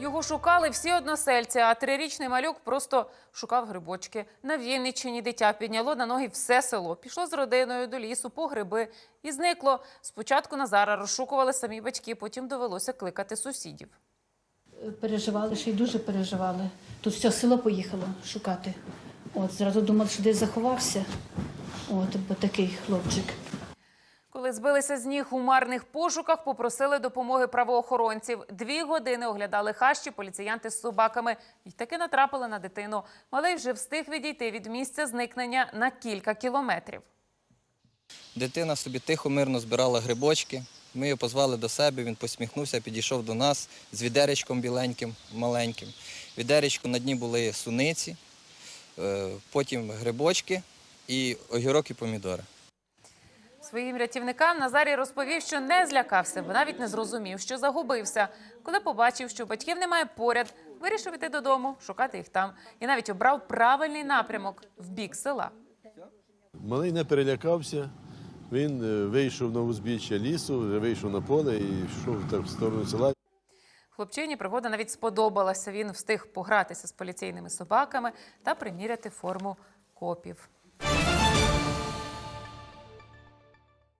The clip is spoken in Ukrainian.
Його шукали всі односельці, а трирічний малюк просто шукав грибочки. На Вінниччині дитя підняло на ноги все село. Пішло з родиною до лісу по гриби і зникло. Спочатку Назара розшукували самі батьки, потім довелося кликати сусідів. Переживали, ще й дуже переживали. Тут все село поїхало шукати. От, зразу думали, що десь заховався. От, бо такий хлопчик. Коли збилися з ніг у марних пошуках, попросили допомоги правоохоронців. Дві години оглядали хащі поліціянти з собаками і таки натрапили на дитину. Малий вже встиг відійти від місця зникнення на кілька кілометрів. Дитина собі тихо, мирно збирала грибочки. Ми його позвали до себе, він посміхнувся, підійшов до нас з відеречком біленьким, маленьким. Відеречку на дні були суниці, е, потім грибочки і огірок і помідори. Своїм рятівникам Назарій розповів, що не злякався, бо навіть не зрозумів, що загубився. Коли побачив, що батьків немає поряд, вирішив іти додому, шукати їх там. І навіть обрав правильний напрямок в бік села. Малий не перелякався. Він е, вийшов на узбіччя лісу, вийшов на поле і йшов так в сторону села. Хлопчині пригода навіть сподобалася. Він встиг погратися з поліцейними собаками та приміряти форму копів.